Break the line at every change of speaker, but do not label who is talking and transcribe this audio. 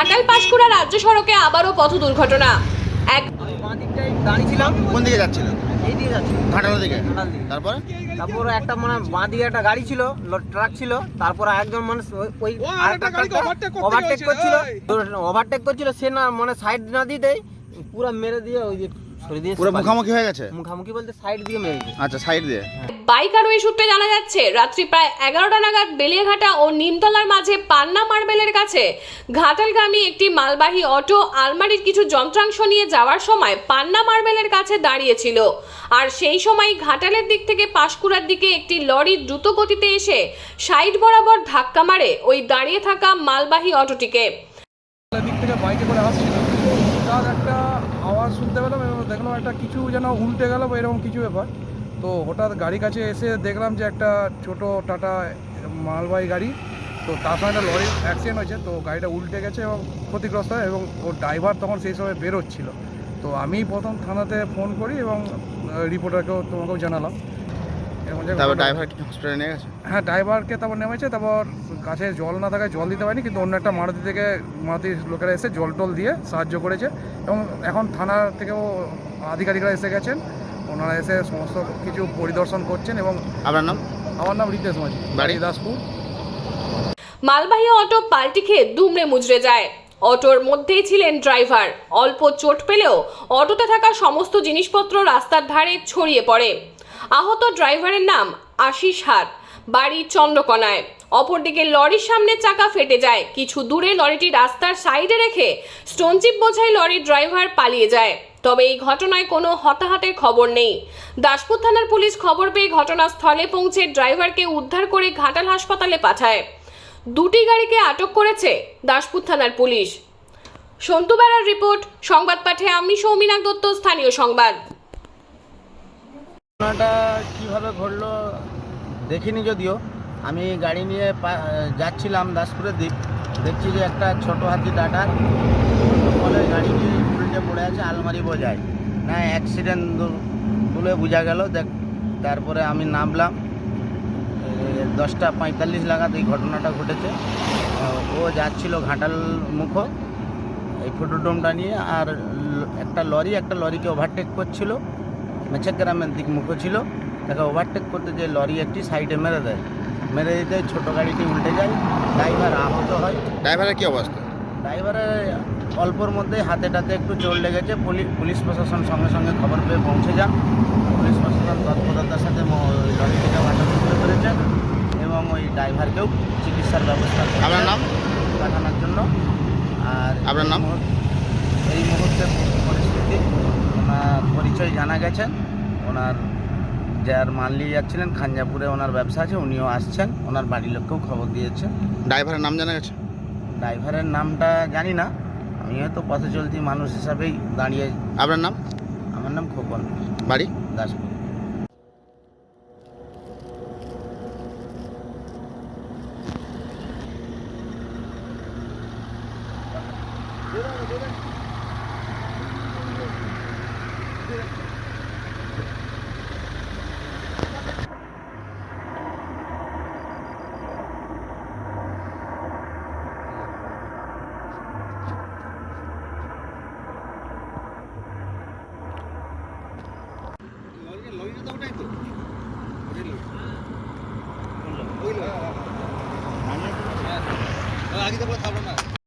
ঘাটাল পাঁশকুড়া রাজ্য সড়কে আবারও পথ দুর্ঘটনা। এক
দাঁড়িয়েছিলাম।
কোন দিকে যাচ্ছিলেন
এই দিকে যাচ্ছি
ঘাটালের দিকে? তারপরে?
তারপর একটা মানে বাঁ দিকে একটা গাড়ি ছিল ট্রাক ছিল তারপর একজন মানুষ ওই- ওভারটেক করছিল। ওভারটেক করছিল সে না মানে সাইড না দিতেই পুরো মেরে দিয়ে ওই যে সরিয়ে দিয়ে
পুরো মুখামুখি হয়ে গেছে?
মুখামুখি বলতে সাইড দিয়ে মেরে দিয়েছে।
আচ্ছা সাইড দিয়ে।
বাইক আরোহী সূত্রে জানা যাচ্ছে, রাত্রি প্রায় এগারোটা নাগাদ বেলিয়াঘাটা ও নিমতলার মাঝে পান্না মার্বেলের কাছে ঘাটালগামী একটি মালবাহী অটো আলমারির কিছু যন্ত্রাংশ নিয়ে যাওয়ার সময় পান্না মার্বেলের কাছে দাঁড়িয়েছিল। আর সেই সময় ঘাটালের দিক থেকে পাশকুড়ার দিকে একটি লরি দ্রুত গতিতে এসে সাইড বরাবর ধাক্কা মারে ওই দাঁড়িয়ে থাকা মালবাহী অটোটিকে।
আওয়াজ শুনতে পেলাম এবং দেখলাম একটা কিছু যেন উল্টে গেল বা এরকম কিছু ব্যাপার। তো হঠাৎ গাড়ি কাছে এসে দেখলাম যে একটা ছোট টাটা মালবাহী গাড়ি তো তার সঙ্গে একটা লরি অ্যাক্সিডেন্ট হয়েছে তো গাড়িটা উল্টে গেছে এবং ক্ষতিগ্রস্ত হয় এবং ওর ড্রাইভার তখন সেই সময় বেরোচ্ছিল। তো আমি প্রথম থানাতে ফোন করি এবং রিপোর্টারকেও তোমাকেও জানালাম।
তারপর ড্রাইভার কি হসপিটালে নিয়ে গেছে?
হ্যাঁ ড্রাইভারকে তারপর নেমেছে তারপর কাছে জল না থাকায় জল দিতে পারেনি কিন্তু অন্য একটা মারুতি থেকে মারুতির লোকেরা এসে জল টল দিয়ে সাহায্য করেছে। এবং এখন থানা থেকেও আধিকারিকরা এসে গেছেন। ওনারা এসে সমস্ত কিছু পরিদর্শন করছেন এবং
আপনার নাম?
আমার নাম রিতেশ মাঝি
বাড়ি?
দাসপুর।
মালবাহী অটো পাল্টি খেয়ে দুমড়ে মুচড়ে যায়। অটোর মধ্যেই ছিলেন ড্রাইভার। অল্প চোট পেলেও অটোতে থাকা সমস্ত জিনিসপত্র রাস্তার ধারে ছড়িয়ে পড়ে। আহত ড্রাইভারের নাম আশিস হাত বাড়ি চন্দ্রকোনায়। অপরদিকে লরির সামনে চাকা ফেটে যায়। কিছু দূরে লরিটি রাস্তার সাইডে রেখে স্টোনচিপ বোঝাই লরির ড্রাইভার পালিয়ে যায়। তবে এই ঘটনায় কোনো হতাহতের খবর নেই। দাসপুর থানার পুলিশ খবর পেয়ে ঘটনাস্থলে পৌঁছে ড্রাইভারকে উদ্ধার করে ঘাটাল হাসপাতালে পাঠায়। দুটি গাড়িকে আটক করেছে দাসপুর থানার পুলিশ। সন্তু বেড়ার রিপোর্ট, সংবাদ পাঠে আমি সৌমিনাক দত্ত, স্থানীয় সংবাদ।
ঘটনাটা কীভাবে ঘটলো দেখিনি যদিও। আমি গাড়ি নিয়ে যাচ্ছিলাম দাসপুরের দিক। দেখছি যে একটা ছোট হাতি টাটা বলে গাড়ি নিয়ে উল্টে পড়ে আছে, আলমারি বোঝায়। না অ্যাক্সিডেন্ট বলে বোঝা গেল। দেখ, তারপরে আমি নামলাম। দশটা পঁয়তাল্লিশ লাগাত এই ঘটনাটা ঘটেছে। ও যাচ্ছিল ঘাটাল মুখ, এই ফটোডোমটা নিয়ে, আর একটা লরি, একটা লরিকে ওভারটেক করছিল। মেছেগ্রামের দিক মুখো ছিল। তাকে ওভারটেক করতে যে লরি একটি সাইডে মেরে দেয়। মেরে দিতে ছোটো গাড়িটি উল্টে যায়। ড্রাইভার আহত হয়।
ড্রাইভারের কী অবস্থা?
ড্রাইভারের অল্পর মধ্যে হাতে টাতে একটু চোট লেগেছে পুলি- পুলিশ প্রশাসন সঙ্গে সঙ্গে খবর পেয়ে পৌঁছে যান পুলিশ প্রশাসন তৎপরতার সাথে লরিটিকে আটক করতে পেরেছে এবং ওই ড্রাইভারকেও চিকিৎসার ব্যবস্থা
আপনার নাম?
পাঠানোর জন্য। আর
আপনার নাম?
এই মুহূর্তে পরিস্থিতি ওনার পরিচয় জানা গেছে। ওনার যার মাল নিয়ে যাচ্ছিলেন খাঞ্জাপুরে ওনার ব্যবসা আছে উনিও আসছেন ওনার বাড়ির লোককেও খবর দিয়েছে।
ড্রাইভারের নাম জানা গেছে?
ড্রাইভারের নামটা জানি না। আমি হয়তো পথে চলতি মানুষ হিসাবেই দাঁড়িয়ে
আপনার নাম?
আমার নাম খোকন।
বাড়ি?
দাসপুর।
লাগিয়ে দেবো খাব না।